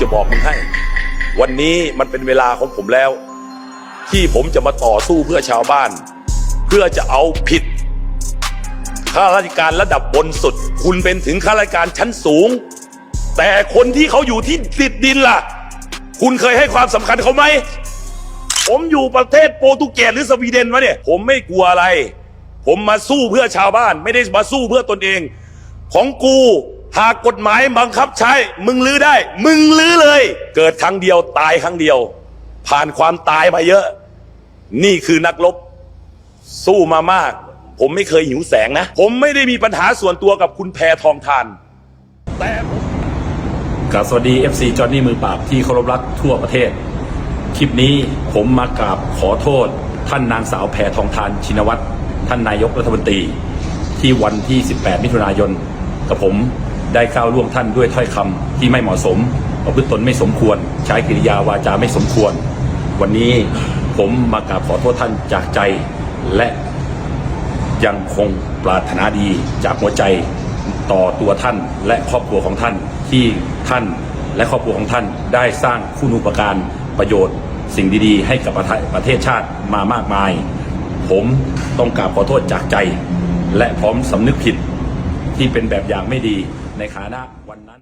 จะบอกมึงให้ วันนี้มันเป็นเวลาของผมแล้ว ที่ผมจะมาต่อสู้เพื่อชาวบ้าน เพื่อจะเอาผิดข้าราชการระดับบนสุด คุณเป็นถึงข้าราชการชั้นสูง แต่คนที่เขาอยู่ที่ติดดินล่ะ คุณเคยให้ความสำคัญเขาไหม ผมอยู่ประเทศโปรตุเกสหรือสวีเดนวะเนี่ย ผมไม่กลัวอะไร ผมมาสู้เพื่อชาวบ้าน ไม่ได้มาสู้เพื่อตนเอง ของกู หากกฎหมายบังคับใช้ มึงลื้อได้ มึงลื้อเลย เกิดครั้งเดียวตายครั้งเดียว ผ่านความตายมาเยอะ นี่คือนักรบสู้มามาก ผมไม่เคยหิวแสงนะ ผมไม่ได้มีปัญหาส่วนตัวกับคุณแพทองทาน แต่ผมกราบสวัสดี FC จอห์นนี่มือปราบที่เคารพรักทั่วประเทศ คลิปนี้ผมมากราบขอโทษ ท่านนางสาวแพทองทานชินวัตรท่านนายกรัฐมนตรี ที่วันที่ 18 มิถุนายนกับผม ได้ก้าวล่วงท่านด้วยถ้อยคำที่ไม่เหมาะสมประพฤติตนไม่สมควร ใช้กิริยาวาจาไม่สมควร วันนี้ผมมากราบขอโทษท่านจากใจและยังคงปรารถนาดีจากหัวใจต่อตัวท่านและครอบครัวของท่านที่ท่านและครอบครัวของท่านได้สร้างคุณูปการประโยชน์ สิ่งดีๆ ให้กับประเทศประเทศชาติมามากมาย ผมต้องกราบขอโทษจากใจ และพร้อมสำนึกผิดที่เป็นแบบอย่างไม่ดี ในฐานะวันนั้น